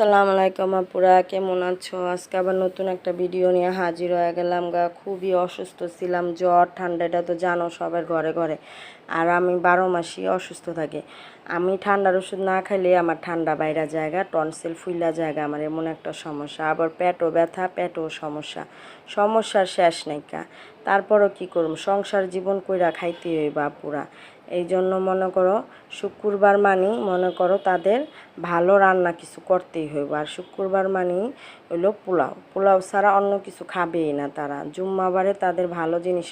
আসসালামু আলাইকুম আপুরা, কেমন আছো? আজকে আবার নতুন একটা ভিডিও নিয়ে হাজির হয়ে গেলাম গা। খুবই অসুস্থ ছিলাম, জ্বর, ঠান্ডা, এটা তো জানো সবার ঘরে ঘরে। আর আমি বারো মাসই অসুস্থ থাকি। আমি ঠান্ডার ওষুধ না খাইলে আমার ঠান্ডা বাইরা জায়গা, টনসিল ফুইলা জায়গা, আমার এমন একটা সমস্যা। আবার পেটও ব্যথা, পেটও সমস্যা। সমস্যার শেষ নাইকা তারপরও কি করব? সংসার জীবন কইরা খাইতে হইবা পুরা এই জন্য মনে করো, শুক্রবার মানি মনে করো তাদের ভালো রান্না কিছু করতেই হইব। আর শুক্রবার মানি হইল পোলাও। পোলাও ছাড়া অন্য কিছু খাবেই না তারা। জুম্মাবারে তাদের ভালো জিনিস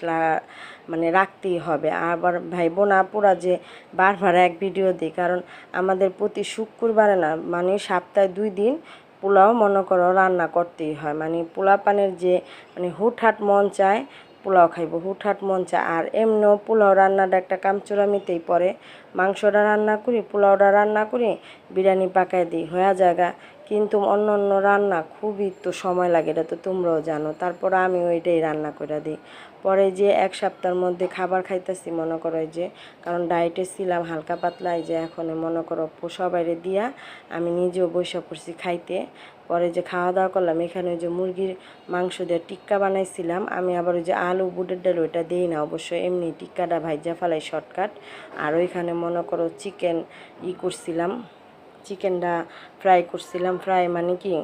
মানে রাখতেই হবে। আবার ভাইবো না পুরা যে বারবার এক ভিডিও দিই কারণ আমাদের প্রতি শুক্রবারে না মানে সপ্তাহে দুই দিন পোলাও মনে করো রান্না করতেই হয়। মানে পোলা পানের যে মানে হুটহাট মন চায়, পোলাও খাইব। হুটহাট মন চায়। আর এমনিও পোলাও রান্নাটা একটা কামচুরামিতেই পড়ে। মাংসটা রান্না করি, পোলাওটা রান্না করি, বিরিয়ানি পাকাই দিই, হয়ে জায়গা কিন্তু অন্য অন্য রান্না খুবই তো সময় লাগে, এটা তো তোমরাও জানো। তারপর আমি ওইটাই রান্না করে দিই। পরে যে এক সপ্তাহের মধ্যে খাবার খাইতেছি, মনে করো যে, কারণ ডায়েটে ছিলাম হালকা পাতলা, এই যে এখন মনে করো সবাইরে দিয়া আমি নিজেও বসে পড়ছি খাইতে। পরে যে খাওয়া দাওয়া করলাম, এখানে ওই যে মুরগির মাংস দিয়ে টিক্কা বানাইছিলাম। আমি আবার ওই যে আলু, বুটের ডাল, ওইটা দিই না, অবশ্য এমনি টিক্কাটা ভাইজা ফেলাই শর্টকাট। আর ওইখানে মনে করো চিকেন ই করছিলাম চিকেনটা ফ্রাই করছিলাম ফ্রাই মানে কি?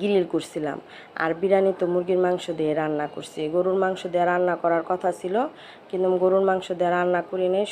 গ্রিল করছিলাম। আর বিরিয়ানি তো মুরগির মাংস দিয়ে রান্না করছি। গরুর মাংস দিয়ে রান্না করার কথা ছিল, কিন্তু গরুর মাংস দিয়ে রান্না করি নাই